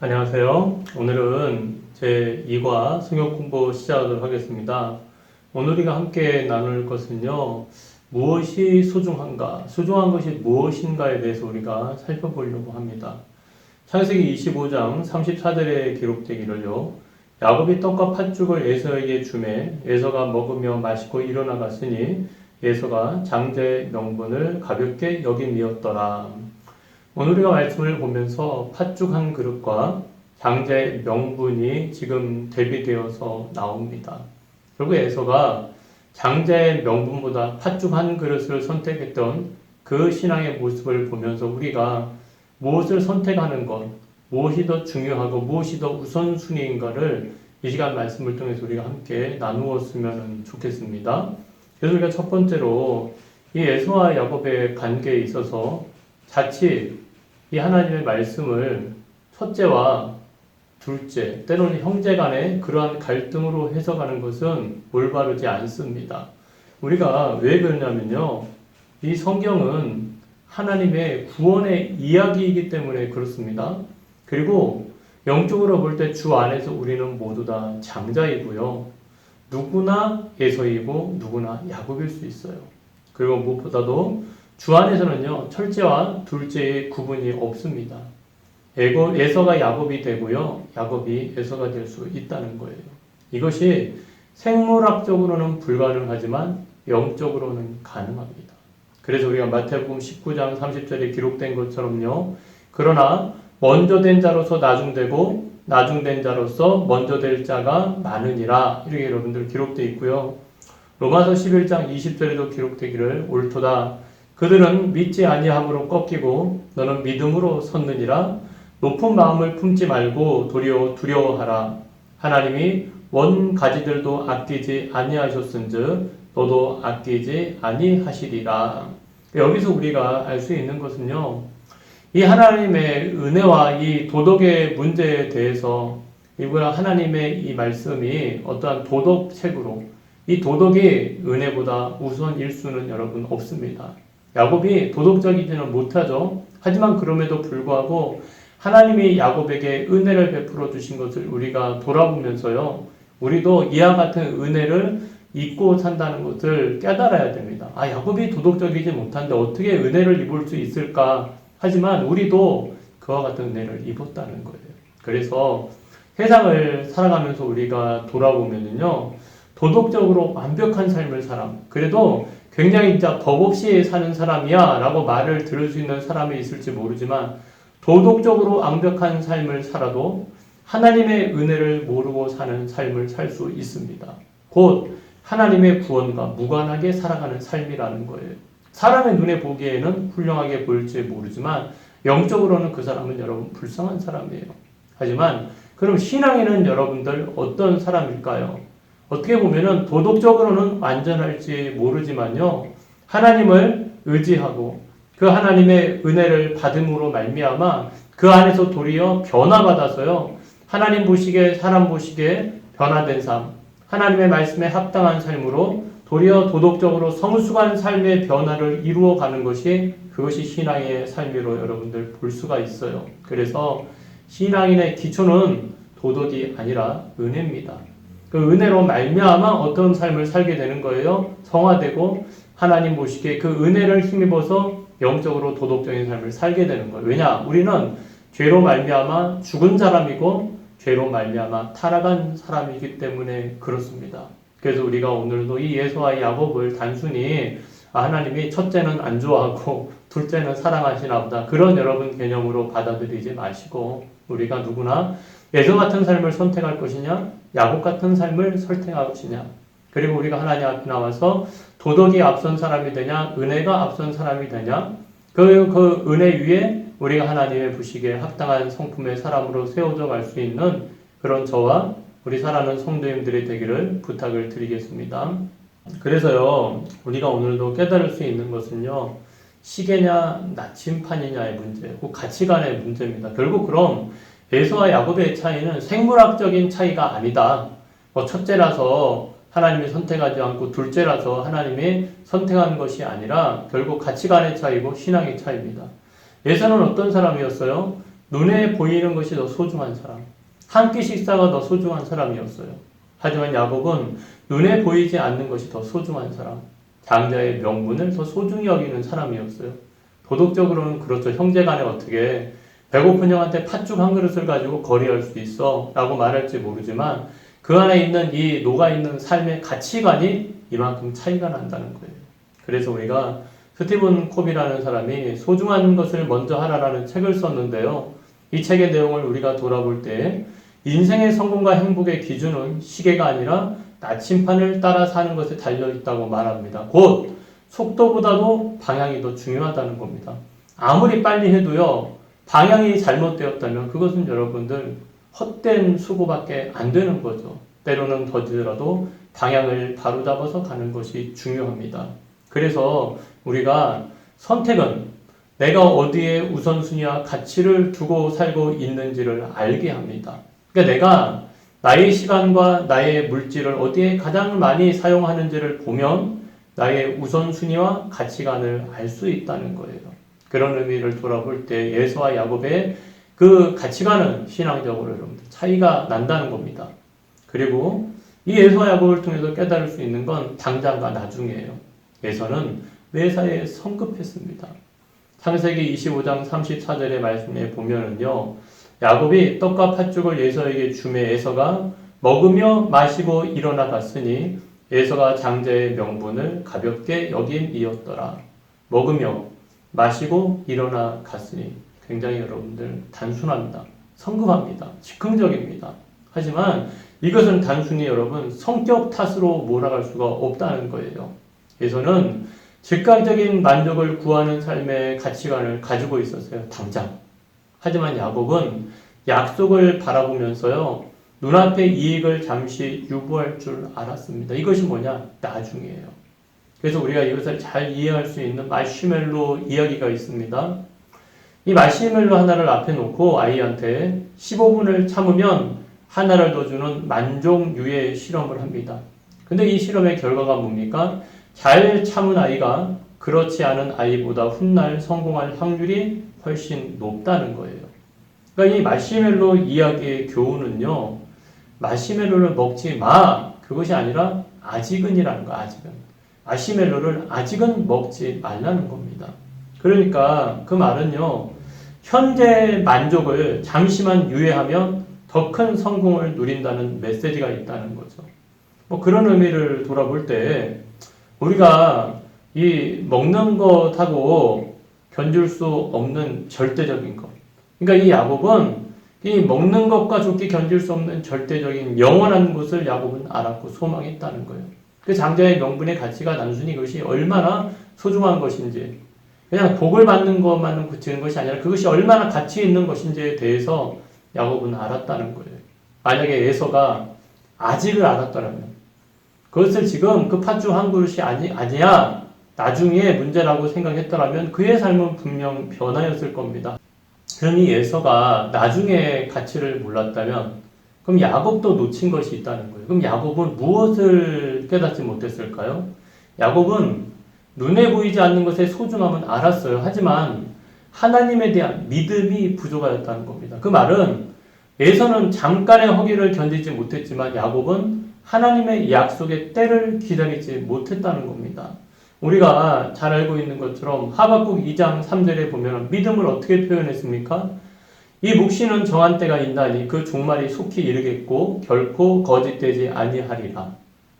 안녕하세요. 오늘은 제 2과 성역 공부 시작하도록 하겠습니다. 오늘 우리가 함께 나눌 것은요, 무엇이 소중한가, 소중한 것이 무엇인가에 대해서 우리가 살펴보려고 합니다. 창세기 25장 34절에 기록되기를요, 야곱이 떡과 팥죽을 에서에게 주매 에서가 먹으며 마시고 일어나갔으니 에서가 장자의 명분을 가볍게 여김이었더라. 오늘 우리가 말씀을 보면서 팥죽 한 그릇과 장자의 명분이 지금 대비되어서 나옵니다. 결국 에서가 장자의 명분보다 팥죽 한 그릇을 선택했던 그 신앙의 모습을 보면서 우리가 무엇을 선택하는 것, 무엇이 더 중요하고 무엇이 더 우선순위인가를 이 시간 말씀을 통해서 우리가 함께 나누었으면 좋겠습니다. 그래서 우리가 첫 번째로 이 에서와 야곱의 관계에 있어서 자칫 이 하나님의 말씀을 첫째와 둘째, 때로는 형제 간의 그러한 갈등으로 해석하는 것은 올바르지 않습니다. 우리가 왜 그러냐면요. 이 성경은 하나님의 구원의 이야기이기 때문에 그렇습니다. 그리고 영적으로 볼 때 주 안에서 우리는 모두 다 장자이고요. 누구나 예서이고 누구나 야곱일 수 있어요. 그리고 무엇보다도 주 안에서는요, 철제와 둘째의 구분이 없습니다. 에서가 야곱이 되고요, 야곱이 에서가 될 수 있다는 거예요. 이것이 생물학적으로는 불가능하지만 영적으로는 가능합니다. 그래서 우리가 마태복음 19장 30절에 기록된 것처럼요, 그러나 먼저 된 자로서 나중되고 나중된 자로서 먼저 될 자가 많으니라 이렇게 여러분들 기록되어 있고요. 로마서 11장 20절에도 기록되기를 옳도다 그들은 믿지 아니함으로 꺾이고 너는 믿음으로 섰느니라. 높은 마음을 품지 말고 도리어 두려워하라. 하나님이 원 가지들도 아끼지 아니하셨은즉 너도 아끼지 아니하시리라. 여기서 우리가 알 수 있는 것은요 이 하나님의 은혜와 이 도덕의 문제에 대해서 이거야 하나님의 이 말씀이 어떠한 도덕책으로 이 도덕이 은혜보다 우선 일 수는 여러분 없습니다. 야곱이 도덕적이지는 못하죠. 하지만 그럼에도 불구하고 하나님이 야곱에게 은혜를 베풀어 주신 것을 우리가 돌아보면서요. 우리도 이와 같은 은혜를 잊고 산다는 것을 깨달아야 됩니다. 아, 야곱이 도덕적이지 못한데 어떻게 은혜를 입을 수 있을까? 하지만 우리도 그와 같은 은혜를 입었다는 거예요. 그래서 세상을 살아가면서 우리가 돌아보면요. 도덕적으로 완벽한 삶을 사람, 그래도 굉장히 진짜 법 없이 사는 사람이야 라고 말을 들을 수 있는 사람이 있을지 모르지만 도덕적으로 완벽한 삶을 살아도 하나님의 은혜를 모르고 사는 삶을 살 수 있습니다. 곧 하나님의 구원과 무관하게 살아가는 삶이라는 거예요. 사람의 눈에 보기에는 훌륭하게 보일지 모르지만 영적으로는 그 사람은 여러분 불쌍한 사람이에요. 하지만 그럼 신앙에는 여러분들 어떤 사람일까요? 어떻게 보면은 도덕적으로는 완전할지 모르지만요. 하나님을 의지하고 그 하나님의 은혜를 받음으로 말미암아 그 안에서 도리어 변화받아서요. 하나님 보시기에 사람 보시기에 변화된 삶, 하나님의 말씀에 합당한 삶으로 도리어 도덕적으로 성숙한 삶의 변화를 이루어 가는 것이 그것이 신앙의 삶이로 여러분들 볼 수가 있어요. 그래서 신앙인의 기초는 도덕이 아니라 은혜입니다. 그 은혜로 말미암아 어떤 삶을 살게 되는 거예요. 성화되고 하나님 보시기에 그 은혜를 힘입어서 영적으로 도덕적인 삶을 살게 되는 거예요. 왜냐? 우리는 죄로 말미암아 죽은 사람이고 죄로 말미암아 타락한 사람이기 때문에 그렇습니다. 그래서 우리가 오늘도 이 예수와 야곱을 단순히 아, 하나님이 첫째는 안 좋아하고 둘째는 사랑하시나 보다 그런 여러분 개념으로 받아들이지 마시고 우리가 누구나 예수 같은 삶을 선택할 것이냐 야곱 같은 삶을 선택할 것이냐 그리고 우리가 하나님 앞에 나와서 도덕이 앞선 사람이 되냐 은혜가 앞선 사람이 되냐 그, 그 은혜 위에 우리가 하나님의 부식에 합당한 성품의 사람으로 세워져 갈 수 있는 그런 저와 우리 사랑하는 성도님들이 되기를 부탁을 드리겠습니다. 그래서요, 우리가 오늘도 깨달을 수 있는 것은요, 시계냐, 나침판이냐의 문제, 그 가치관의 문제입니다. 결국 그럼 에서와 야곱의 차이는 생물학적인 차이가 아니다. 뭐 첫째라서 하나님이 선택하지 않고 둘째라서 하나님이 선택한 것이 아니라 결국 가치관의 차이고 신앙의 차이입니다. 예서는 어떤 사람이었어요? 눈에 보이는 것이 더 소중한 사람, 한 끼 식사가 더 소중한 사람이었어요. 하지만 야곱은 눈에 보이지 않는 것이 더 소중한 사람, 장자의 명분을 더 소중히 여기는 사람이었어요. 도덕적으로는 그렇죠. 형제 간에 어떻게 배고픈 형한테 팥죽 한 그릇을 가지고 거래할 수 있어 라고 말할지 모르지만 그 안에 있는 이 녹아있는 삶의 가치관이 이만큼 차이가 난다는 거예요. 그래서 우리가 스티븐 콥이라는 사람이 소중한 것을 먼저 하라라는 책을 썼는데요. 이 책의 내용을 우리가 돌아볼 때 인생의 성공과 행복의 기준은 시계가 아니라 나침판을 따라 사는 것에 달려 있다고 말합니다. 곧 속도보다도 방향이 더 중요하다는 겁니다. 아무리 빨리 해도요, 방향이 잘못되었다면 그것은 여러분들 헛된 수고밖에 안 되는 거죠. 때로는 더디더라도 방향을 바로 잡아서 가는 것이 중요합니다. 그래서 우리가 선택은 내가 어디에 우선순위와 가치를 두고 살고 있는지를 알게 합니다. 그러니까 내가 나의 시간과 나의 물질을 어디에 가장 많이 사용하는지를 보면 나의 우선순위와 가치관을 알 수 있다는 거예요. 그런 의미를 돌아볼 때 예수와 야곱의 그 가치관은 신앙적으로 여러분들 차이가 난다는 겁니다. 그리고 이 예수와 야곱을 통해서 깨달을 수 있는 건 당장과 나중이에요. 예서는 매사에 성급했습니다. 창세기 25장 34절의 말씀에 보면은요. 야곱이 떡과 팥죽을 예서에게 주매 예서가 먹으며 마시고 일어나 갔으니 예서가 장자의 명분을 가볍게 여긴 이었더라. 먹으며 마시고 일어나 갔으니 굉장히 여러분들 단순합니다. 성급합니다. 즉흥적입니다. 하지만 이것은 단순히 여러분 성격 탓으로 몰아갈 수가 없다는 거예요. 예서는 즉각적인 만족을 구하는 삶의 가치관을 가지고 있었어요. 당장. 하지만 야곱은 약속을 바라보면서요. 눈앞의 이익을 잠시 유보할 줄 알았습니다. 이것이 뭐냐? 나중이에요. 그래서 우리가 이것을 잘 이해할 수 있는 마시멜로 이야기가 있습니다. 이 마시멜로 하나를 앞에 놓고 아이한테 15분을 참으면 하나를 더 주는 만종유예 실험을 합니다. 근데 이 실험의 결과가 뭡니까? 잘 참은 아이가 그렇지 않은 아이보다 훗날 성공할 확률이 훨씬 높다는 거예요. 그러니까 이 마시멜로 이야기의 교훈은요, 마시멜로를 먹지 마! 그것이 아니라 아직은이라는 거, 아직은. 마시멜로를 아직은 먹지 말라는 겁니다. 그러니까 그 말은요, 현재 만족을 잠시만 유예하면 더 큰 성공을 누린다는 메시지가 있다는 거죠. 뭐 그런 의미를 돌아볼 때 우리가 이 먹는 것하고 견줄 수 없는 절대적인 것. 그러니까 이 야곱은 이 먹는 것과 죽기 견딜 수 없는 절대적인 영원한 것을 야곱은 알았고 소망했다는 거예요. 그 장자의 명분의 가치가 단순히 그것이 얼마나 소중한 것인지, 그냥 복을 받는 것만은 그치는 것이 아니라 그것이 얼마나 가치 있는 것인지에 대해서 야곱은 알았다는 거예요. 만약에 에서가 아직을 알았더라면, 그것을 지금 그 팥죽 한 그릇이 아니, 아니야, 나중에 문제라고 생각했더라면 그의 삶은 분명 변화였을 겁니다. 그러니 예서가 나중에 가치를 몰랐다면 그럼 야곱도 놓친 것이 있다는 거예요. 그럼 야곱은 무엇을 깨닫지 못했을까요? 야곱은 눈에 보이지 않는 것의 소중함은 알았어요. 하지만 하나님에 대한 믿음이 부족하였다는 겁니다. 그 말은 예서는 잠깐의 허기를 견디지 못했지만 야곱은 하나님의 약속의 때를 기다리지 못했다는 겁니다. 우리가 잘 알고 있는 것처럼 하박국 2장 3절에 보면 믿음을 어떻게 표현했습니까? 이 묵시는 정한 때가 있나니 그 종말이 속히 이르겠고 결코 거짓되지 아니하리라.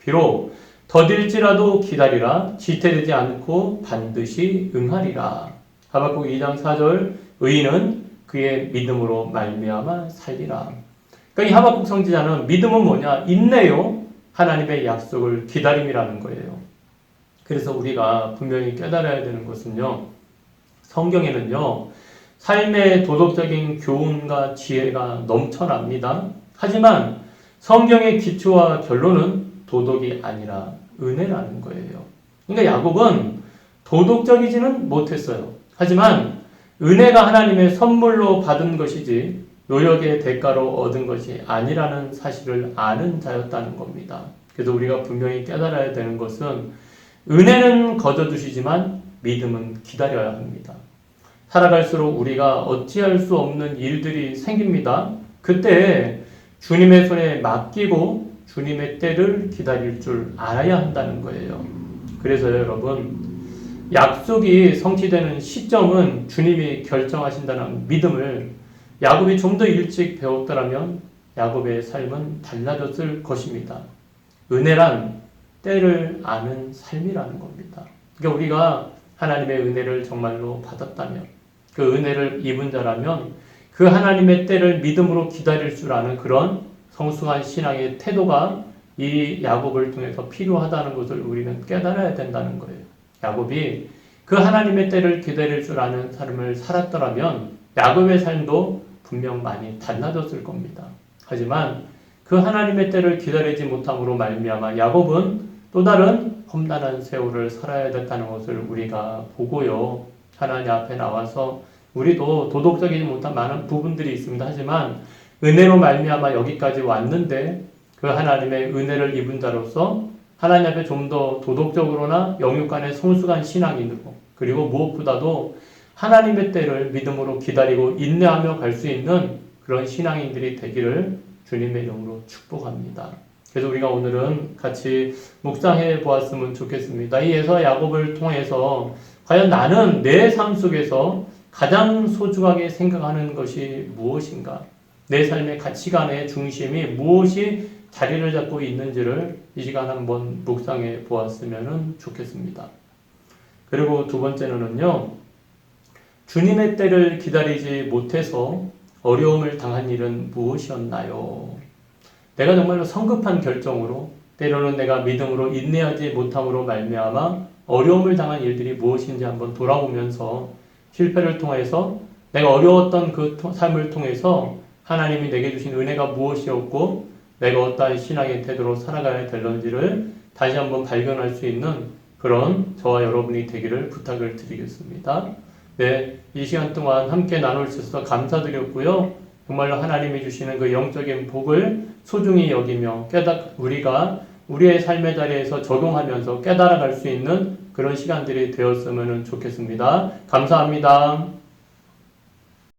비록 더딜지라도 기다리라 지체되지 않고 반드시 응하리라. 하박국 2장 4절 의인은 그의 믿음으로 말미암아 살리라. 그러니까 이 하박국 성지자는 믿음은 뭐냐? 인내요. 하나님의 약속을 기다림이라는 거예요. 그래서 우리가 분명히 깨달아야 되는 것은요. 성경에는요. 삶의 도덕적인 교훈과 지혜가 넘쳐납니다. 하지만 성경의 기초와 결론은 도덕이 아니라 은혜라는 거예요. 그러니까 야곱은 도덕적이지는 못했어요. 하지만 은혜가 하나님의 선물로 받은 것이지 노력의 대가로 얻은 것이 아니라는 사실을 아는 자였다는 겁니다. 그래서 우리가 분명히 깨달아야 되는 것은 은혜는 거둬주시지만 믿음은 기다려야 합니다. 살아갈수록 우리가 어찌할 수 없는 일들이 생깁니다. 그때 주님의 손에 맡기고 주님의 때를 기다릴 줄 알아야 한다는 거예요. 그래서 여러분, 약속이 성취되는 시점은 주님이 결정하신다는 믿음을 야곱이 좀 더 일찍 배웠더라면 야곱의 삶은 달라졌을 것입니다. 은혜란 때를 아는 삶이라는 겁니다. 그러니까 우리가 하나님의 은혜를 정말로 받았다면 그 은혜를 입은 자라면 그 하나님의 때를 믿음으로 기다릴 줄 아는 그런 성숙한 신앙의 태도가 이 야곱을 통해서 필요하다는 것을 우리는 깨달아야 된다는 거예요. 야곱이 그 하나님의 때를 기다릴 줄 아는 삶을 살았더라면 야곱의 삶도 분명 많이 달라졌을 겁니다. 하지만 그 하나님의 때를 기다리지 못함으로 말미암아 야곱은 또 다른 험난한 세월을 살아야 됐다는 것을 우리가 보고요. 하나님 앞에 나와서 우리도 도덕적이지 못한 많은 부분들이 있습니다. 하지만 은혜로 말미암아 여기까지 왔는데 그 하나님의 은혜를 입은 자로서 하나님 앞에 좀 더 도덕적으로나 영육간의 성숙한 신앙인으로 그리고 무엇보다도 하나님의 때를 믿음으로 기다리고 인내하며 갈 수 있는 그런 신앙인들이 되기를 주님의 이름으로 축복합니다. 그래서 우리가 오늘은 같이 묵상해 보았으면 좋겠습니다. 이 에서 야곱을 통해서 과연 나는 내 삶 속에서 가장 소중하게 생각하는 것이 무엇인가? 내 삶의 가치관의 중심이 무엇이 자리를 잡고 있는지를 이 시간 한번 묵상해 보았으면 좋겠습니다. 그리고 두 번째는요, 주님의 때를 기다리지 못해서 어려움을 당한 일은 무엇이었나요? 내가 정말로 성급한 결정으로 때로는 내가 믿음으로 인내하지 못함으로 말미암아 어려움을 당한 일들이 무엇인지 한번 돌아보면서 실패를 통해서 내가 어려웠던 그 삶을 통해서 하나님이 내게 주신 은혜가 무엇이었고 내가 어떠한 신앙의 태도로 살아가야 될런지를 다시 한번 발견할 수 있는 그런 저와 여러분이 되기를 부탁을 드리겠습니다. 네, 이 시간 동안 함께 나눌 수 있어서 감사드렸고요. 정말로 하나님이 주시는 그 영적인 복을 소중히 여기며 깨닫 우리가 우리의 삶의 자리에서 적용하면서 깨달아갈 수 있는 그런 시간들이 되었으면 좋겠습니다. 감사합니다.